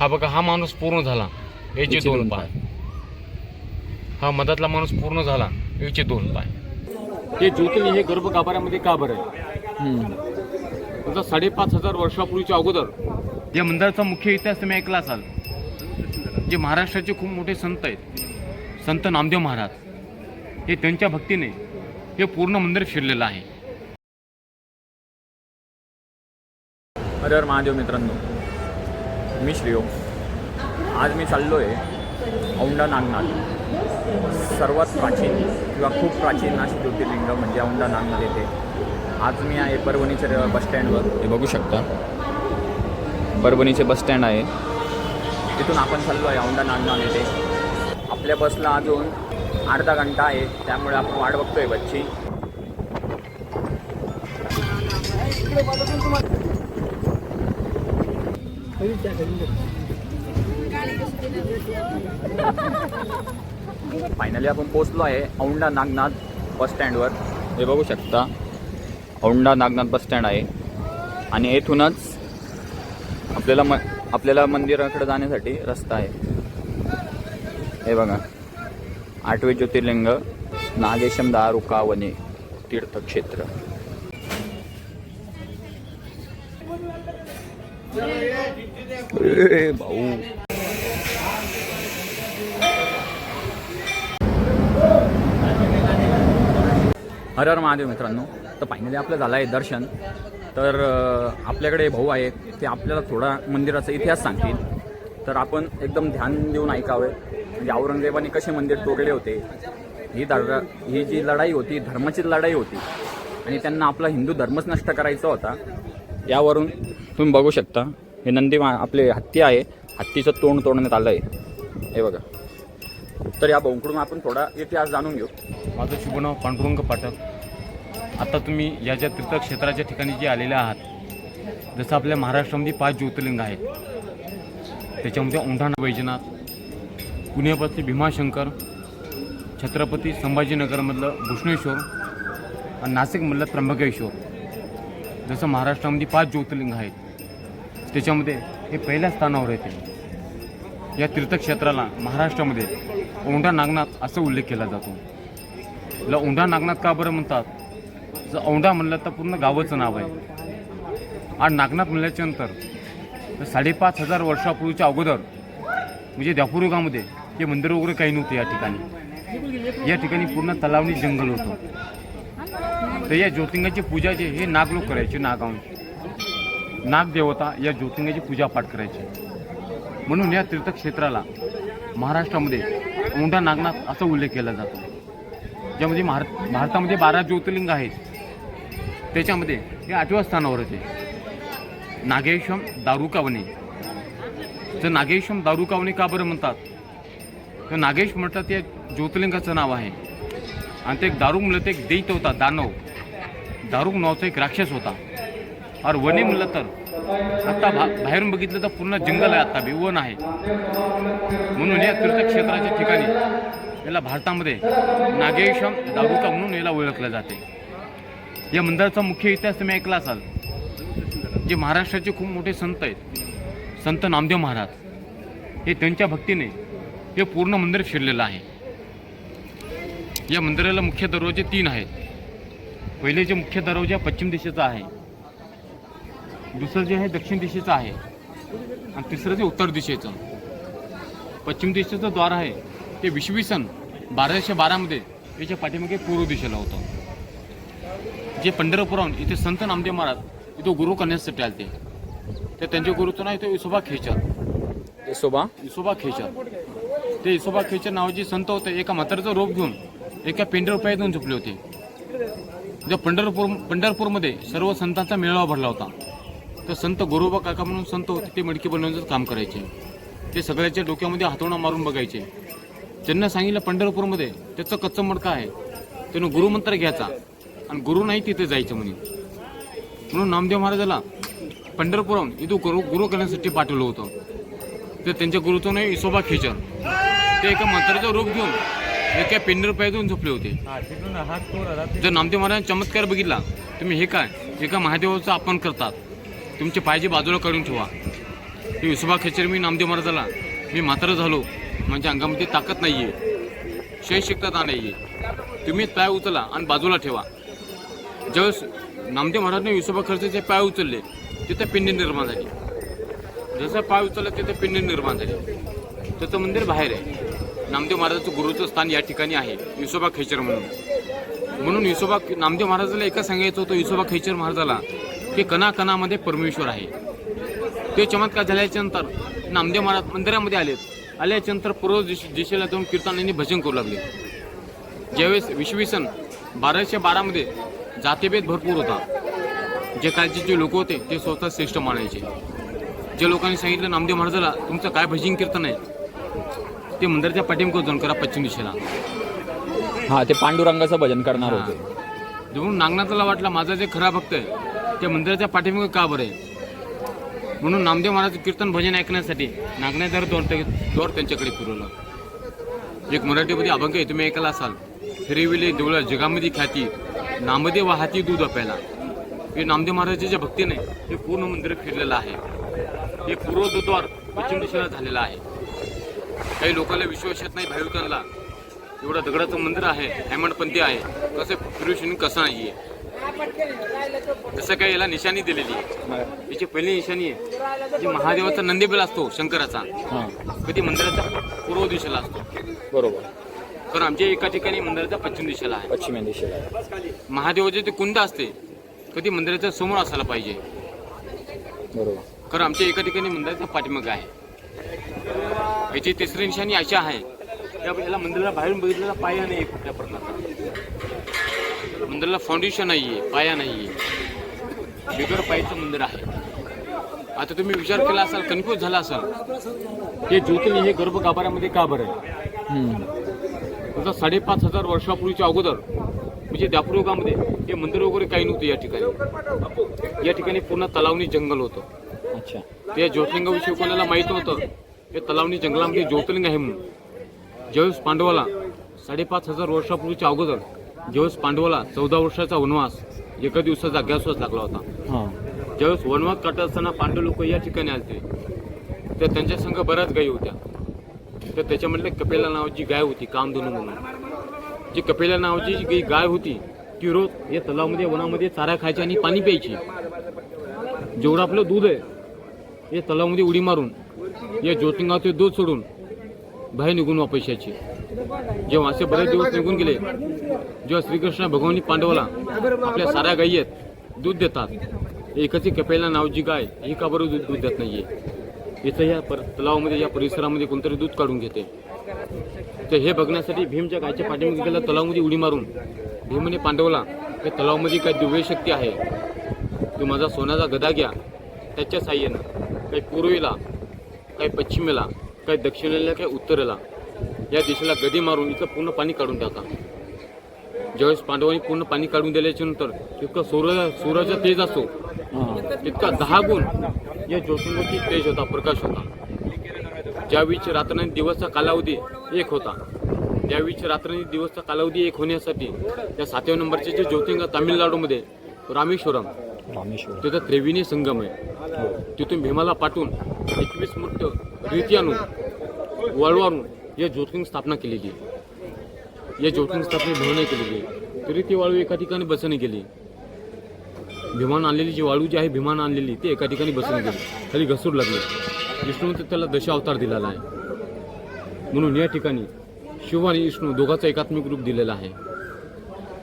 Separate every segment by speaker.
Speaker 1: हा बघा हा माणूस पूर्ण झाला. याचे दोन पाय. हा मधातला माणूस पूर्ण झाला याचे दोन पाय. हे ज्योतिर्लिंग हे गर्भ गाभाऱ्यामध्ये का बरं आहे? साडेपाच हजार वर्षापूर्वीच्या अगोदर. या मंदिराचा मुख्य इतिहास तुम्ही ऐकला असाल. जे महाराष्ट्राचे खूप मोठे संत आहेत. संत नामदेव महाराज. हे त्यांच्या भक्तीने हे पूर्ण मंदिर फिरलेलं आहे.
Speaker 2: हर हर महादेव मित्रांनो. मी श्रीओ आज मी चाललो आहे औंढा नागनाथ. सर्वात प्राचीन किंवा खूप प्राचीन अशी ज्योतिर्लिंग म्हणजे औंढा नागनाथ येथे. आज मी आहे परभणीच्या बसस्टँडवर हे बघू शकता. परभणीचे बसस्टँड आहे. तिथून आपण चाललो आहे औंढा नागनाथ येथे. आपल्या बसला अजून अर्धा घंटा आहे. त्यामुळे आपण वाट बघतोय बसची. फायनली आपण पोचलो आहे औंढा नागनाथ बस स्टँडवर हे बघू शकता औंढा नागनाथ बस स्टँड आहे. आणि येथूनच आपल्याला म आपल्याला मंदिराकडे जाण्यासाठी रस्ता आहे. हे बघा आठवे ज्योतिर्लिंग नागेशम दारुका वने तीर्थक्षेत्र. ए भाऊ हर हर महादेव मित्रांनो. तर फायनली आपलं झालं आहे दर्शन. तर आपल्याकडे भाऊ आहेत ते आपल्याला थोडा मंदिराचा इतिहास सांगतील. तर आपण एकदम ध्यान देऊन ऐकावे. म्हणजे औरंगजेबाने कसे मंदिर तोडले होते. ही दर ही जी लढाई होती धर्माची लढाई होती. आणि त्यांना आपला हिंदू धर्मच नष्ट करायचा होता. यावरून तुम्ही बघू शकता. हे नंदी मा- आपले हत्ती आहे. हत्तीचं तोंड तोडण्यात आलं आहे हे बघा. तर या भाऊकडून आपण थोडा इतिहास जाणून घेऊ.
Speaker 1: माझं शुभ नाव पांडुरंग पाठक. आता तुम्ही या ज्या तीर्थक्षेत्राच्या ठिकाणी जे आलेले आहात जसं आपल्या महाराष्ट्रामध्ये पाच ज्योतिर्लिंग आहेत. त्याच्यामध्ये औंढाणा वैजनाथ पुण्यापासून भीमाशंकर छत्रपती संभाजीनगरमधलं भूषणेश्वर आणि नाशिकमधलं त्र्यंबकेश्वर. जसं महाराष्ट्रामध्ये पाच ज्योतिर्लिंग आहेत. त्याच्यामध्ये हे पहिल्या स्थानावर येते या तीर्थक्षेत्राला महाराष्ट्रामध्ये औंढा नागनाथ असं उल्लेख केला जातो. ल औंढा नागनाथ का बरं म्हणतात? जर औंढा म्हणलं तर पूर्ण गावाचं नाव आहे. आणि नागनाथ म्हणल्याच्या नंतर साडेपाच हजार वर्षापूर्वीच्या अगोदर म्हणजे द्यापूरयुगामध्ये हे मंदिर वगैरे काही नव्हते या ठिकाणी. या ठिकाणी पूर्ण तलावणी जंगल होतं. तर या ज्योतिंगाची पूजा जे हे नाग लोक करायचे नागांश नागदेवता या ज्योतिंगाची पूजापाठ करायची. म्हणून या तीर्थक्षेत्राला महाराष्ट्रामध्ये औंढा नागनाथ असा उल्लेख केला जातो. ज्यामध्ये महार भारतामध्ये बारा ज्योतिर्लिंग आहेत. त्याच्यामध्ये हे आठव्या स्थानावर होते नागेश्वम दारुकावणे तर नागेश्वम दारुकावणे का बरं म्हणतात? तर नागेश म्हणतात ते ज्योतिर्लिंगाचं नाव आहे. आणि ते एक दारुक म्हणलं ते एक दैत होता दानव. दारुक नावाचा एक राक्षस होता. और वने म्हणलं तर। आता भा बाहेरून बघितलं तर पूर्ण जंगल आहे आता बी वन आहे। म्हणून या तीर्थक्षेत्राच्या ठिकाणी याला भारतामध्ये नागेशम दारुका म्हणून याला ओळखलं जाते. या मंदिराचा मुख्य इतिहास तुम्ही ऐकला असाल. जे महाराष्ट्राचे खूप मोठे संत आहेत. संत नामदेव महाराज. हे त्यांच्या भक्तीने हे पूर्ण मंदिर फिरलेलं आहे. या मंदिराला मुख्य दरवाजे तीन आहेत. पहिले जे मुख्य दरवाजा पश्चिम दिशेचा आहे. दुसरं जे आहे दक्षिण दिशेचं आहे. आणि तिसरं जे उत्तर दिशेचं. पश्चिम दिशेचं द्वार आहे ते विश्वी सन बाराशे बारामध्ये याच्या पाठीमागे पूर्व दिशेला होतं. जे पंढरपुराहून इथे संत नामदेव महाराज इथं गुरु करण्यासाठी आलते तर त्यांचे गुरुचं नाव इथे विसोबा खेचर.
Speaker 2: यशोबा
Speaker 1: विसोबा खेचर. ते विसोबा खेचर नावाचे संत होते एका म्हाताऱ्याचं रोप घेऊन एका पेंढर रुपयात झोपले होते. ज्या पंढरपूर पंढरपूरमध्ये सर्व संतांचा मेळावा भरला होता. तर संत गोरोबा काका म्हणून संत होते ते मडकी बनवण्याचं काम करायचे. ते सगळ्याच्या डोक्यामध्ये हातोडा मारून बघायचे. त्यांना सांगितलं पंढरपूरमध्ये त्याचं कच्चं मडकं आहे. त्यानं गुरुमंत्र घ्यायचा. आणि गुरु नाही तिथे जायचं म्हणे. म्हणून नामदेव महाराजाला पंढरपुराहून इथं गुरु गुरु करण्यासाठी पाठवलं होतं. तर त्यांच्या गुरुचं नाव इसोबा खेचर. ते एका मंत्राचं रूप घेऊन एका पेंढर पायातून झोपले होते. जर नामदेव महाराज चमत्कार बघितला तुम्ही हे काय? एका महादेवाचं आपण करतात. तुमचे पायजे बाजूला करून ठेवा. की विसोबा खेचर मी नामदेव महाराजाला. मी मात्र झालो. माझ्या अंगामध्ये ताकद नाही आहे शैक्षिकता नाही आहे तुम्ही पाय उचला आणि बाजूला ठेवा. ज्यावेळेस नामदेव महाराजने विसोबा खर्चाचे पाय उचलले तिथे पिंडी निर्माण झाली. जसं पाय उचलला तिथे पिंडी निर्माण झाली. त्याचं मंदिर बाहेर आहे. नामदेव महाराजाचं गुरुचं स्थान या ठिकाणी आहे. विसोबा खेचर म्हणून. म्हणून विसोबा नामदेव महाराजाला एकच सांगायचं होतं विसोबा खेचर महाराजाला की कणाकणामध्ये परमेश्वर आहे. ते चमत्कार झाल्याच्यानंतर नामदेव महाराज मंदिरामध्ये आलेत. आल्याच्यानंतर पूर्व दिश दिशेला जाऊन कीर्तनांनी भजन करू लागले. ज्यावेळेस विश्वी सन बाराशे बारामध्ये जातीभेद भरपूर होता. जे कालचे जे लोक होते ते स्वतः श्रेष्ठ मानायचे. जे लोकांनी सांगितलं नामदेव महाराजाला तुमचं काय भजन कीर्तन आहे? ते मंदिराच्या पाठीमागे जाऊन करा पश्चिम दिशेला.
Speaker 2: हा ते पांडुरंगाचं भजन करणार. होते.
Speaker 1: म्हणून नागनाथाला वाटला माझा जे खरा भक्त आहे त्या मंदिराच्या पाठीमागे का बरं आहे? म्हणून नामदेव महाराज कीर्तन भजन ऐकण्यासाठी नागण्यादार द्वार ते- द्वार त्यांच्याकडे फिरवलं. एक मराठीमध्ये अभंग आहे तुम्ही ऐकला असाल. फिरविले देवळा जगामध्ये ख्याती नामदेव वाहती दूध अप्याला हे नामदेव महाराजाच्या भक्तीने हे पूर्ण मंदिर फिरलेलं आहे. हे पूर्वद्वार पश्चिम दिशेला झालेलं आहे. काही लोकांना विश्वास येत नाही भाविकांना. एवढं दगडाचं मंदिर आहे हेमंडपंथी आहे. कसं फिरुशन कसं नाही आहे तसं काय याला निशाणी दिलेली आहे. याची पहिली निशाणी आहे. जी महादेवाचा नंदीबेल असतो शंकराचा कधी मंदिराच्या पूर्व दिशेला असतो.
Speaker 2: बरोबर.
Speaker 1: कारण आमच्या एका ठिकाणी मंदिराच्या पश्चिम दिशेला आहे.
Speaker 2: पश्चिमे दिशेला
Speaker 1: महादेवाचे ते कुंड असते कधी मंदिराच्या समोर असायला पाहिजे.
Speaker 2: बरोबर.
Speaker 1: कारण आमच्या एका ठिकाणी मंदिराचा पाठीमाग आहे. याची तिसरी निशाणी अशी आहे. त्या याला मंदिराला बाहेरून बघितलेला पाया नाही कुठल्या प्रकारचा. मंदिराला फाउंडेशन नाहीये पाया नाहीये. बिगर पायाचं मंदिर आहे. आता तुम्ही विचार केला असाल कन्फ्यूज झाला असाल हे ज्योतिर्लिंग हे गर्भ गाभाऱ्यामध्ये का बरं आहे. आता साडेपाच हजार वर्षापूर्वीच्या अगोदर म्हणजे दापूर युगामध्ये हे मंदिर वगैरे काही नव्हतं या ठिकाणी. या ठिकाणी पूर्ण तलावनी जंगल होतं.
Speaker 2: अच्छा.
Speaker 1: त्या ज्योतिर्लिंगाविषयी कोणाला माहीत नव्हतं. हे तलावनी जंगलामध्ये ज्योतिर्लिंग आहे म्हणून. ज्यावेळेस पांडवाला साडेपाच हजार वर्षापूर्वीच्या अगोदर ज्यावेळेस पांडवाला चौदा वर्षाचा वनवास एका दिवसाचा अज्ञासवास लागला होता.
Speaker 2: हा.
Speaker 1: ज्यावेळेस वनवास काटत असताना पांडव लोक या ठिकाणी आलते. तर त्यांच्या संघ बऱ्याच गायी होत्या. तर त्याच्यामधले कपिला नावाची गाय होती कामधनू म्हणून. जी कपिला नावाची जी गाय होती ती रोज या तलावामध्ये वनामध्ये चारा खायची आणि पाणी प्यायची. जेवढं आपलं दूध आहे या तलावामध्ये उडी मारून या ज्योतिंगाचे दूध सोडून बाहेर निघून वापस यायची. जेव्हा असे बरेच दिवस निघून गेले जेव्हा श्रीकृष्ण भगवानी पांडवाला आपल्या साऱ्या गायी आहेत दूध देतात. एकच कपेला नावची गाय ही का बरोबर दूध दूध देत नाहीये? इथं या पर तलावामध्ये या परिसरामध्ये कोणतरी दूध काढून घेते. तर हे बघण्यासाठी भीमच्या गायच्या पाठीमध्ये गेला तलावामध्ये उडी मारून. भीमने पांडवला हे तलावामध्ये काय दिव्य शक्ती आहे? तू माझा सोन्याचा गदा घ्या. त्याच्या साह्यानं काही पूर्वेला काही पश्चिमेला काही दक्षिणेला काही उत्तरेला या दिशेला गदी मारून इथं पूर्ण पाणी काढून टाका. ज्यावेळेस पांडवांनी पूर्ण पाणी काढून दिल्याच्या नंतर तितकं सूर्य सूर्याचा तेज असतो. तितका दहा गुण या ज्योतिर्लिंगाची तेज होता प्रकाश होता. ज्यावेळीची रात्र आणि दिवसचा कालावधी एक होता. त्यावेळीची रात्र आणि दिवसचा कालावधी एक होण्यासाठी त्या सातव्या नंबरचे जे ज्योतिर्लिंग तामिळनाडूमध्ये रामेश्वरम
Speaker 2: रामेश्वर
Speaker 1: तिथं त्रिवेणी संगम आहे. तिथून भीमाला पाठवून एकवीस मूर्त रीती आणून वळवारून या ज्योतिर्लिंग स्थापना केलेली आहे. या ज्योतिर्लिंग स्थापना भीमाने केलेली. आहे तरी ती वाळू एका ठिकाणी बसवणे गेली भीमान आणलेली जी वाळू जी आहे भीमान आणलेली ती एका ठिकाणी बसवली गेली खाली घसरू लागली. विष्णूने त्याला दश अवतार दिलेला आहे. म्हणून या ठिकाणी शिव आणि विष्णू दोघांचा एकात्मिक रूप दिलेला आहे.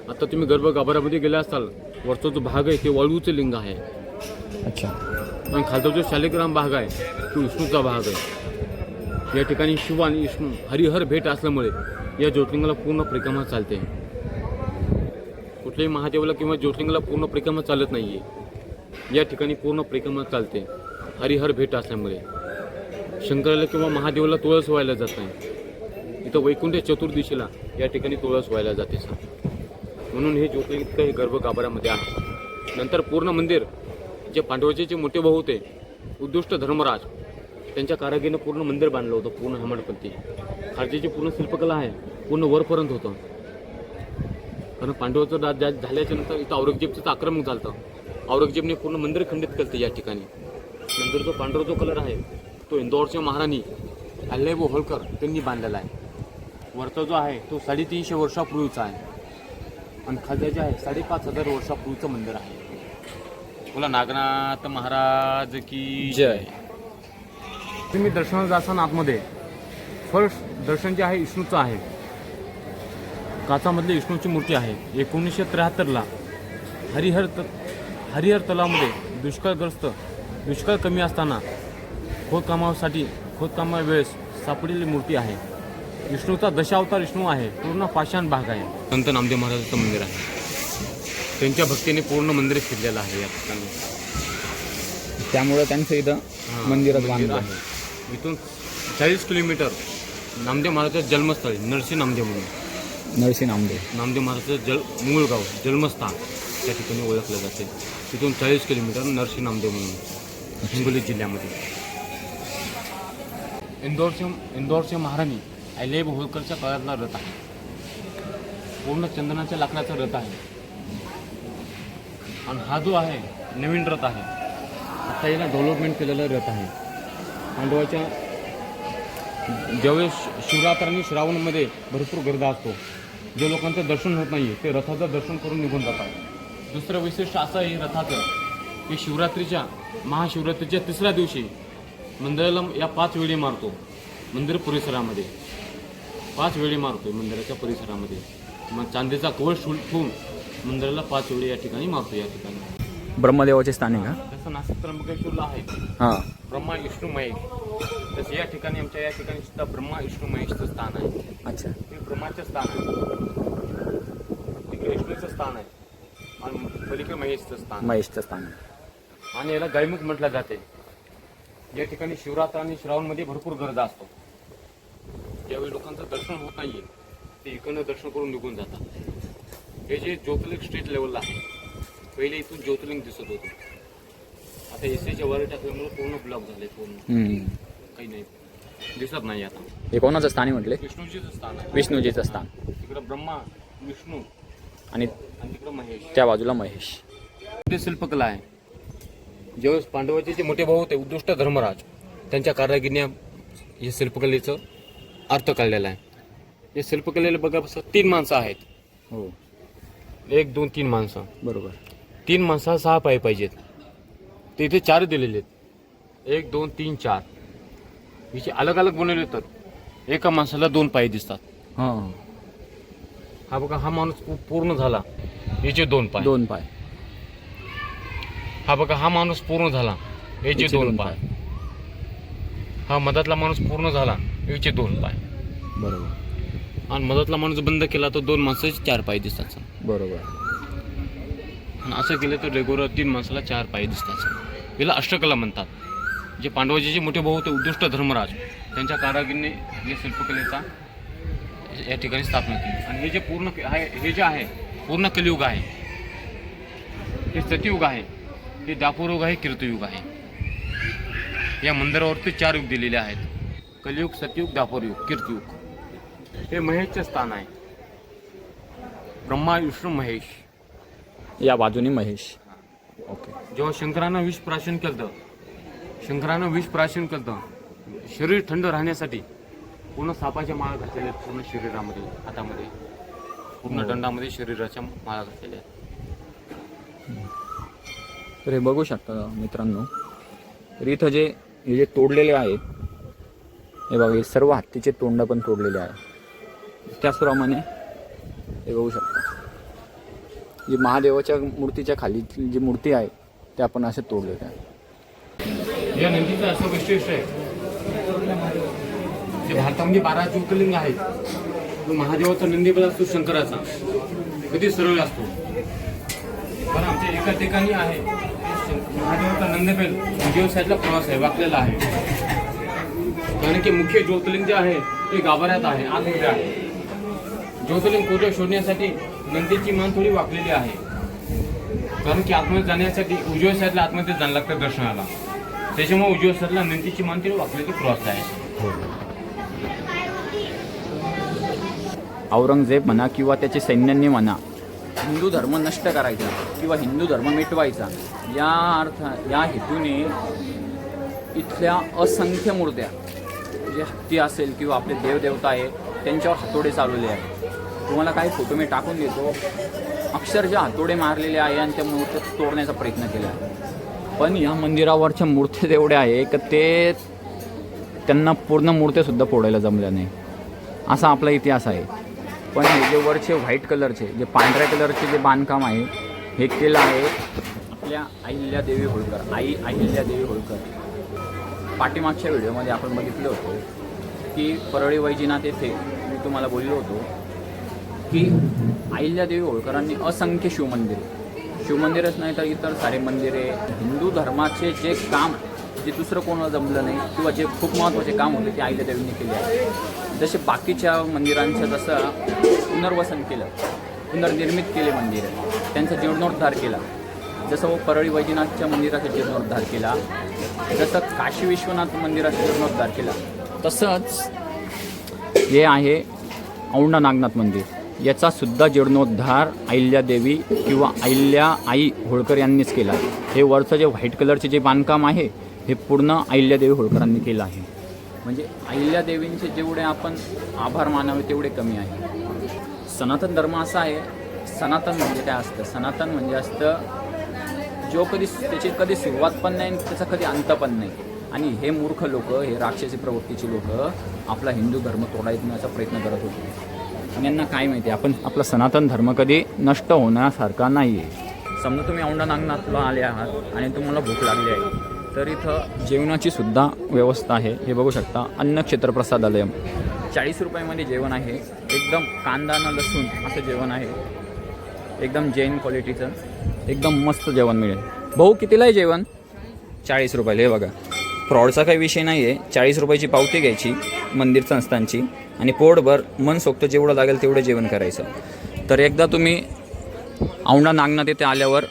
Speaker 1: आता तुम्ही गर्भ गाभाऱ्यामध्ये गेला असाल वरचा जो भाग आहे ते वाळूचं लिंग आहे.
Speaker 2: अच्छा.
Speaker 1: आणि खालचा जो शालिग्राम भाग आहे तो विष्णूचा भाग आहे. या ठिकाणी शिव आणि विष्णू हरिहर भेट असल्यामुळे या ज्योतिर्लिंगाला पूर्ण परिक्रमा चालते. कुठल्याही महादेवाला किंवा ज्योतिर्लिंगाला पूर्ण परिक्रमा चालत नाही आहे या ठिकाणी पूर्ण परिक्रमा चालते. हरिहर भेट असल्यामुळे. शंकराला किंवा महादेवाला तुळस व्हायला जात नाही. इथं वैकुंठ चतुर्दशीला या ठिकाणी तुळस व्हायला जाते सर. म्हणून हे ज्योतिर्लिंग इतकं हे गर्भ गाभाऱ्यामध्ये आहे. नंतर पूर्ण मंदिर जे पांडवाचे जे मोठे भाऊ होते उद्दुष्ट धर्मराज त्यांच्या कारागिरीनं पूर्ण मंदिर बांधलं होतं पूर्ण हेमडपंथी. खालची पूर्ण शिल्पकला आहे पूर्ण वरपर्यंत होतं. कारण पांडवाचं दा झाल्याच्यानंतर इथं औरंगजेबचं आक्रमण झालं औरंगजेबने पूर्ण मंदिर खंडित केलं या ठिकाणी. नंतर जो पांढरा जो कलर आहे तो इंदौरच्या महाराणी अल्लेबो होळकर त्यांनी बांधलेला आहे. वरचा जो आहे तो साडेतीनशे वर्षापूर्वीचा आहे. आणि खालचा जे आहे साडेपाच हजार वर्षापूर्वीचं मंदिर आहे. बोला नागनाथ महाराज की
Speaker 2: जय.
Speaker 1: तुम्ही दर्शनाला जाताना आतमध्ये. फर्स्ट दर्शन जे आहे विष्णूचं आहे. काचामधली विष्णूची मूर्ती आहे. एकोणीसशे त्र्याहत्तरला हरिहर त हरिहर तलावामध्ये दुष्काळग्रस्त दुष्काळ कमी असताना खोदकामासाठी खोदकामा वेळेस सापडलेली मूर्ती आहे. विष्णूचा दशावतार विष्णू आहे. पूर्ण पाषाण भाग आहे. संत नामदेव महाराजाचं मंदिर आहे. त्यांच्या भक्तीने पूर्ण मंदिर फिरलेलं आहे या ठिकाणी.
Speaker 2: त्यामुळं त्यांचं इथं मंदिरात
Speaker 1: मंदिर
Speaker 2: बांधलं
Speaker 1: आहे. इथून चाळीस किलोमीटर नामदेव महाराजाचं जन्मस्थळ नरसिंह नामदेव म्हणून.
Speaker 2: नरसिंह नामदेव.
Speaker 1: नामदेव महाराजाचं जल मूळ गाव जन्मस्थान त्या ठिकाणी ओळखलं जाते. तिथून चाळीस किलोमीटर नरसिंह नामदेव म्हणून हिंगोली जिल्ह्यामध्ये. इंदोरचे इंदोरचे महाराणी अहिल्याबाई होळकरच्या काळातला रथ आहे. पूर्ण चंदनाच्या लाकडाचा रथ आहे. आणि हा जो आहे नवीन रथ आहे. आता याला डेव्हलपमेंट केलेला रथ आहे. पांडवाच्या ज्यावेळेस शिवरात्र आणि श्रावणमध्ये भरपूर गर्दा असतो जे लोकांचं दर्शन होत नाही ते रथाचं दर्शन करून निघून जातात. दुसरं वैशिष्ट्य असं आहे रथाचं की शिवरात्रीच्या महाशिवरात्रीच्या तिसऱ्या दिवशी मंदिराला या पाच वेळी मारतो मंदिर परिसरामध्ये. पाच वेळी मारतो मंदिराच्या परिसरामध्ये. मग चांदीचा कवच ठेवून ठेवून मंदिराला पाच वेळी या ठिकाणी मारतो या ठिकाणी.
Speaker 2: ब्रह्मदेवाचे स्थान आहे
Speaker 1: जसं नाशिक त्र्यंबकेश्वरला आहे.
Speaker 2: हां.
Speaker 1: ब्रह्मा विष्णू महेश. तसं या ठिकाणी आमच्या या ठिकाणी सुद्धा ब्रह्मा विष्णू महेशचं स्थान आहे.
Speaker 2: अच्छा.
Speaker 1: हे ब्रह्माचं स्थान आहे. तिकडे विष्णूचं स्थान आहे. आणि पलीकडे महेशचं स्थान.
Speaker 2: महेशचं स्थान आहे.
Speaker 1: आणि याला गायमुख म्हटलं जाते. या ठिकाणी शिवरात्र आणि श्रावणमध्ये भरपूर गर्दा असतो. ज्यावेळी लोकांचं दर्शन होत नाहीये ते इकडनं दर्शन करून निघून जातात. हे जे ज्योतिर्लिंग स्टेट लेवलला आहे पहिले इथून ज्योतिर्लिंग दिसत होतं. आता एसीच्या वर टाकल्यामुळे पूर्ण ब्लॉक झाले पूर्ण.
Speaker 2: हम्म.
Speaker 1: काही नाही. दिसत नाही आता.
Speaker 2: हे कोणाचं स्थान आहे म्हटले?
Speaker 1: विष्णूचीच स्थान आहे.
Speaker 2: विष्णूजीचं स्थान.
Speaker 1: तिकडं ब्रह्मा विष्णू.
Speaker 2: आणि
Speaker 1: आणि तिकडं महेश.
Speaker 2: त्या बाजूला महेश.
Speaker 1: ते शिल्पकला आहे. ज्यावेळेस पांडवाचे जे मोठे भाऊ होते उद्दुष्ट धर्मराज त्यांच्या कारागिरीने हे शिल्पकलेचं अर्थ काढलेला आहे. या शिल्पकलेला बघा बसं तीन माणसं आहेत.
Speaker 2: हो.
Speaker 1: एक दोन तीन माणसं.
Speaker 2: बरोबर.
Speaker 1: तीन माणसाला सहा पाय पाहिजेत. ते इथे चार दिलेले आहेत. एक दोन तीन चार. हिचे अलग अलग बनवले तर एका माणसाला दोन पाय दिसतात.
Speaker 2: हां.
Speaker 1: हा बघा हा माणूस पू- पूर्ण झाला. याचे दोन पाय.
Speaker 2: दोन पाय.
Speaker 1: हा बघा हा माणूस पूर्ण झाला. याचे दोन पाय. हा मधातला माणूस पूर्ण झाला. याचे दोन पाय.
Speaker 2: बरोबर.
Speaker 1: आणि मधातला माणूस बंद केला तर दोन माणसाचे चार पाय दिसतात.
Speaker 2: बरोबर.
Speaker 1: आणि असं केलं तर रेग्युलर तीन माणसाला चार पाय दिसतात. याला अष्टकला म्हणतात. जे पांडवजीचे मोठे भाऊ होते उद्दुष्ट धर्मराज त्यांच्या कारागिरीने या शिल्पकलेचा या ठिकाणी स्थापना केली. आणि हे जे पूर्ण आहे हे जे आहे पूर्ण कलियुग आहे हे सतयुग आहे हे दापूरयुग आहे कीर्तयुग आहे. या मंदिरावरती चार युग दिलेले आहेत. कलियुग सतयुग दापूरयुग कीर्तयुग. हे महेशचे स्थान आहे. ब्रह्मा विष्णू महेश.
Speaker 2: या बाजूने महेश.
Speaker 1: जेव्हा शंकरानं विष प्राशन केलं शंकरानं विष प्राशन केलं शरीर थंड राहण्यासाठी पूर्ण सापाच्या माळा घातलेल्या आहेत पूर्ण शरीरामध्ये हातामध्ये. पूर्ण
Speaker 2: हो.
Speaker 1: दंडामध्ये शरीराच्या माळा घातलेल्या आहेत.
Speaker 2: तर हे बघू शकता मित्रांनो तर इथं जे हे जे तोडलेले आहेत हे बघा हे सर्व हत्तीचे तोंड पण तोडलेले आहे. त्याचप्रमाणे हे बघू शकता. जी महादेवाच्या मूर्तीच्या खाली जी मूर्ती आहे ते आपण असे तोडले त्या.
Speaker 1: या नंदीचं असं वैशिष्ट्य आहे. जे भारतामध्ये बारा ज्योतिर्लिंग आहेत तो महादेवाचा नंदी असतो शंकराचा कधी सरळ असतो. पण आमच्या एका ठिकाणी आहे महादेवाचा नंदबेल दिवसाचा साईडला प्रवास आहे वाकलेला आहे. कारण की मुख्य ज्योतिर्लिंग जे आहे ते गाभाऱ्यात आहे आतमध्ये आहे. ज्योतिर्लिंग कोठे शोधण्यासाठी नंदीची मान थोडी वाकलेली आहे. कारण की आतमध्ये जाण्यासाठी उजव्या साईडला आतमध्ये जाणं लागतं दर्शनाला. त्याच्यामुळे उजव्या साईडला नंदीची मान थोडी वाकलेली क्रॉस आहे. हो.
Speaker 2: औरंगजेब म्हणा किंवा त्याचे सैन्यांनी म्हणा हिंदू धर्म नष्ट करायचा किंवा हिंदू धर्म मिटवायचा या अर्थ या हेतूने इथल्या असंख्य मूर्त्या जे हत्ती असेल किंवा आपले देवदेवता आहे त्यांच्यावर हातोडे चालवले आहे तुम्हाला काही फोटो मी टाकून देतो. अक्षरशः हातोडे मारलेले आहे आणि त्या मूर्त्या तोडण्याचा प्रयत्न केला पण या मंदिरावरच्या मूर्त्या एवढ्या आहे की ते त्यांना पूर्ण मूर्त्यासुद्धा फोडायला जमल्या नाही. असा आपला इतिहास आहे. पण हे जे वरचे व्हाईट कलरचे जे पांढऱ्या कलरचे जे बांधकाम आहे हे केलं आहे आपल्या अहिल्यादेवी होळकर आई अहिल्यादेवी होळकर. पाठीमागच्या व्हिडिओमध्ये आपण बघितलं होतं की परळी वैजीनाथ येथे मी तुम्हाला बोललो होतो की अहिल्यादेवी होळकरांनी असंख्य शिवमंदिरे. शिवमंदिरच नाही तर इतर सारे मंदिरे हिंदू धर्माचे जे काम जे दुसरं कोणाला जमलं नाही किंवा जे खूप महत्त्वाचे काम होते ते अहिल्यादेवींनी केले आहे. जसे बाकीच्या मंदिरांचं जसं पुनर्वसन केलं पुनर्निर्मित केले मंदिर त्यांचा जीर्णोद्धार केला. जसं परळी वैजनाथच्या मंदिराचा जीर्णोद्धार केला जसं काशी विश्वनाथ मंदिराचा जीर्णोद्धार केला तसंच हे आहे औंढा नागनाथ मंदिर. याचा सुद्धा जीर्णोद्धार अहिल्यादेवी किंवा अहिल्या आई होळकर यांनीच केला आहे. हे वरचं जे व्हाईट कलरचे जे बांधकाम आहे हे पूर्ण अहिल्यादेवी होळकरांनी केलं आहे. म्हणजे अहिल्यादेवींचे जेवढे आपण आभार मानावे तेवढे कमी आहे. सनातन धर्म असा आहे सनातन म्हणजे काय असतं? सनातन म्हणजे असतं जो कधी त्याची कधी सुरुवात पण नाही आणि त्याचा कधी अंत पण नाही. आणि हे मूर्ख लोक हे राक्षसी प्रवृत्तीचे लोक आपला हिंदू धर्म तोडायचा प्रयत्न करत होते. यांना काय माहिती? आपण आपला सनातन धर्म कधी नष्ट होण्यासारखा नाही आहे समजा तुम्ही औंढा नागनाथला आले आहात आणि तुम्हाला भूक लागली आहे तर इथं जेवणाची सुद्धा व्यवस्था आहे. हे बघू शकता अन्न क्षेत्रप्रसादालय. चाळीस रुपयामध्ये जेवण आहे. एकदम कांदा न लसूण असं जेवण आहे. एकदम जैन क्वालिटीचं. एकदम मस्त जेवण मिळेल. भाऊ कितीला आहे जेवण? चाळीस रुपयाला. हे बघा. फ्रॉडचा काही विषय नाही आहे चाळीस रुपयाची पावती घ्यायची. मंदिर संस्थांची आणि पोटभर मन सोक्त जेवढं लागेल तेवढं जेवण करायचं. तर एकदा तुम्ही औंढा नागनाथ येथे आल्यावर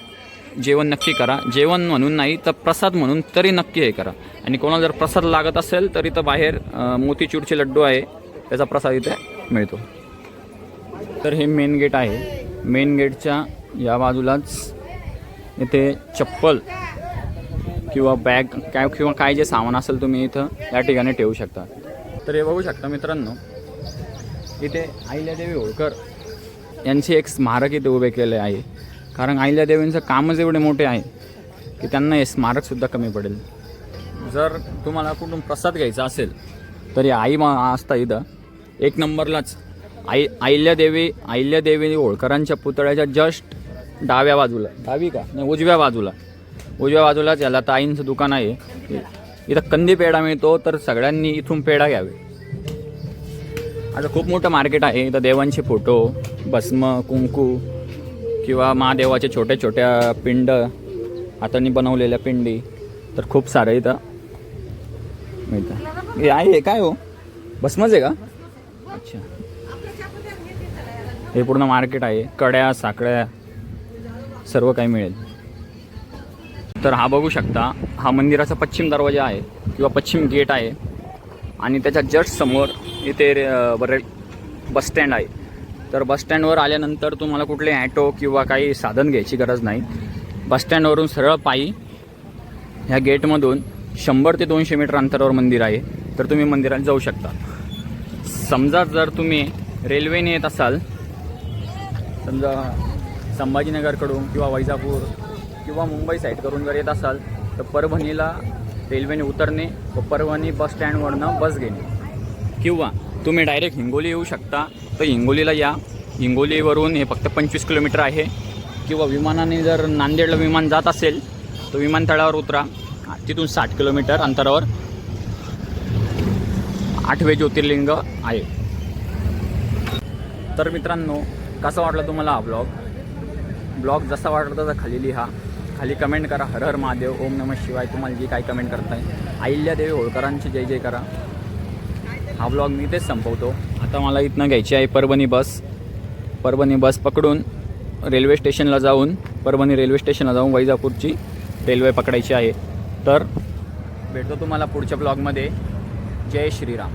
Speaker 2: जेवण नक्की करा. जेवण म्हणून नाही तर प्रसाद म्हणून तरी नक्की हे करा. आणि कोणाला जर प्रसाद लागत असेल तर इथं बाहेर मोतीचूरचे लड्डू आहे त्याचा प्रसाद इथे मिळतो. तर हे मेन गेट आहे. मेन गेटच्या या बाजूलाच इथे चप्पल किंवा बॅग काय किंवा काय जे सामान असेल तुम्ही इथं या ठिकाणी ठेवू शकता. तर हे बघू शकता मित्रांनो इथे अहिल्यादेवी होळकर यांचे एक स्मारक इथे उभे केले आहे. कारण अहिल्यादेवींचं कामच एवढे मोठे आहे की त्यांना हे स्मारकसुद्धा कमी पडेल. जर तुम्हाला कुठून प्रसाद घ्यायचा असेल तर हे आई मा असता इथं एक नंबरलाच आई अहिल्यादेवी अहिल्यादेवी होळकरांच्या पुतळ्याच्या जस्ट डाव्या बाजूला. डावी का? नाही उजव्या बाजूला. उजव्या बाजूलाच याला ताईंचं दुकान आहे. इथं कंदी पेढा मिळतो तर सगळ्यांनी इथून पेढा घ्यावे. आता खूप मोठं मार्केट आहे इथं देवांचे फोटो भस्म कुंकू किंवा महादेवाच्या छोट्या छोट्या पिंड हाताने बनवलेल्या पिंडी तर खूप सारं इथं मिळतं. हे आहे काय हो? भस्मच आहे का? अच्छा. हे पूर्ण मार्केट आहे कड्या साकळ्या सर्व काही मिळेल. तर हा बघू शकता हा मंदिराचा पश्चिम दरवाजा आहे किंवा पश्चिम गेट आहे. आणि त्याच्या जस्ट समोर इथे रे- बरे बसस्टँड आहे. तर बसस्टँडवर आल्यानंतर तुम्हाला कुठले ॲटो किंवा काही साधन घ्यायची गरज नाही. बसस्टँडवरून सरळ पायी ह्या गेटमधून शंभर ते दोनशे मीटर अंतरावर मंदिर आहे. तर तुम्ही मंदिरात जाऊ शकता. समजा जर तुम्ही रेल्वेने येत असाल समजा संभाजीनगरकडून किंवा वैजापूर किंवा मुंबई साईडकडून जर येत असाल तर परभणीला रेल्वेने उतरणे व परभणी बस स्टँडवरनं बस घेणे. किंवा तुम्ही डायरेक्ट हिंगोली येऊ शकता. तर हिंगोलीला या. हिंगोलीवरून हे फक्त पंचवीस किलोमीटर आहे. किंवा विमानाने जर नांदेडला विमान जात असेल तर विमानतळावर उतरा. तिथून साठ किलोमीटर अंतरावर आठवे ज्योतिर्लिंग आहे. तर मित्रांनो कसा वाटला तुम्हाला हा ब्लॉग ब्लॉग जसा वाटला तसा खाली लिहा खाली कमेंट करा. हर हर महादेव. ओम नमः शिवाय. तुम्हाला जी काय कमेंट करताय अहिल्यादेवी होळकरांची जय जय करा. हा ब्लॉग मी तेच संपवतो. आता मला इथनं घ्यायची आहे परभणी बस. परभणी बस पकडून रेल्वे स्टेशनला जाऊन परभणी रेल्वे स्टेशनला जाऊन वैजापूरची रेल्वे पकडायची आहे. तर भेटतो तुम्हाला पुढच्या ब्लॉगमध्ये जय श्रीराम.